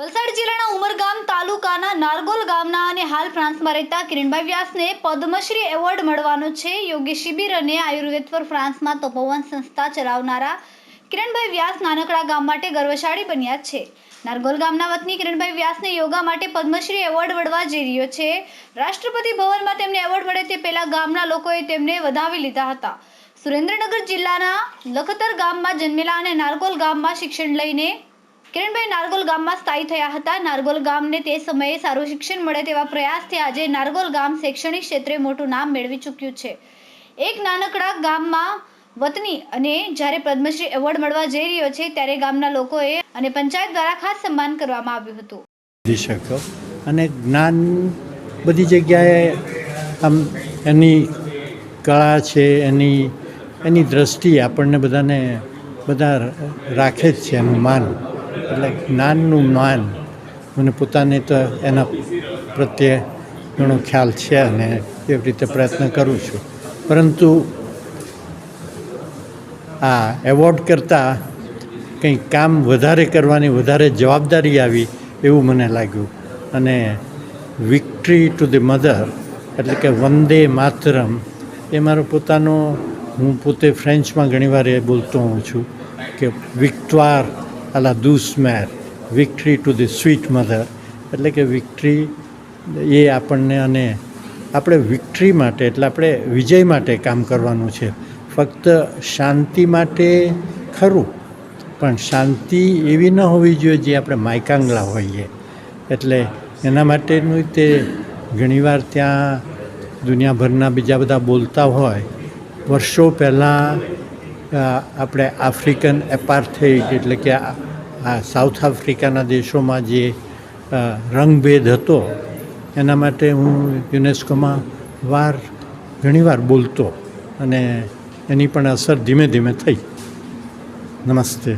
વલસાડ જિલ્લાના ઉમરગામ તાલુકાના નારગોલ ગામના અને હાલ ફ્રાન્સમાં રહેતા કિરણભાઈ વ્યાસને પદ્મશ્રી એવોર્ડ મળવાનો છે. યોગી શિબિર અને આયુર્વેદ પર ફ્રાન્સમાં તપોવન સંસ્થા ચલાવનારા કિરણભાઈ વ્યાસ નાનકડા ગામ માટે ગર્વશાળી બન્યા છે. નારગોલ ગામના વતની કિરણભાઈ વ્યાસને યોગા માટે પદ્મશ્રી એવોર્ડ મળવા જઈ રહ્યો છે. રાષ્ટ્રપતિ ભવનમાં તેમને એવોર્ડ મળે તે પહેલા ગામના લોકોએ તેમને વધાવી લીધા હતા. સુરેન્દ્રનગર જિલ્લાના લખતર ગામમાં જન્મેલા અને નારગોલ ગામમાં શિક્ષણ લઈને કિરણભાઈ નારગોલ ગામમાં સ્થાયી થયા હતા. નારગોલ ગામને તે સમયે સારું શિક્ષણ મળે તેવા પ્રયાસથી આજે નારગોલ ગામ શૈક્ષણિક ક્ષેત્રે મોટું નામ મેળવી ચૂક્યું છે. એક નાનકડા ગામમાં વતની અને જ્યારે પદ્મશ્રી એવોર્ડ મળવા જઈ રહ્યો છે, ત્યારે ગામના લોકોએ અને પંચાયત દ્વારા ખાસ સન્માન કરવામાં આવ્યું હતું. અને જ્ઞાન બધી જગ્યાએ આમ એની કળા છે, એની એની દ્રષ્ટિ આપણને બધાને, બધા રાખે જ છે એનું માન. એટલે જ્ઞાનનું માન મને પોતાને તો એના પ્રત્યે ઘણો ખ્યાલ છે અને એવી રીતે પ્રયત્ન કરું છું. પરંતુ આ એવોર્ડ કરતાં કંઈ કામ વધારે કરવાની વધારે જવાબદારી આવી એવું મને લાગ્યું. અને વિક્ટરી ટુ ધી મધર એટલે કે વંદે માતરમ એ મારો પોતાનો હું પોતે ફ્રેન્ચમાં ઘણીવાર એ બોલતો હોઉં છું કે વિક્ટવાર અલા દૂસ મેર victory to the sweet mother એટલે કે વિક્ટરી એ આપણને અને આપણે વિક્ટરી માટે, એટલે આપણે વિજય માટે કામ કરવાનું છે. ફક્ત શાંતિ માટે ખરું, પણ શાંતિ એવી ન હોવી જોઈએ જે આપણે માયકાંગલા હોઈએ. એટલે એના માટેનું તે ઘણીવાર ત્યાં દુનિયાભરના બીજા બધા બોલતા હોય. વર્ષો પહેલાં આપણે આફ્રિકન એપાર્થેઇડ એટલે કે આ સાઉથ આફ્રિકાના દેશોમાં જે રંગભેદ હતો, એના માટે હું યુનેસ્કોમાં વાર, ઘણીવાર બોલતો અને એની પણ અસર ધીમે ધીમે થઈ. નમસ્તે.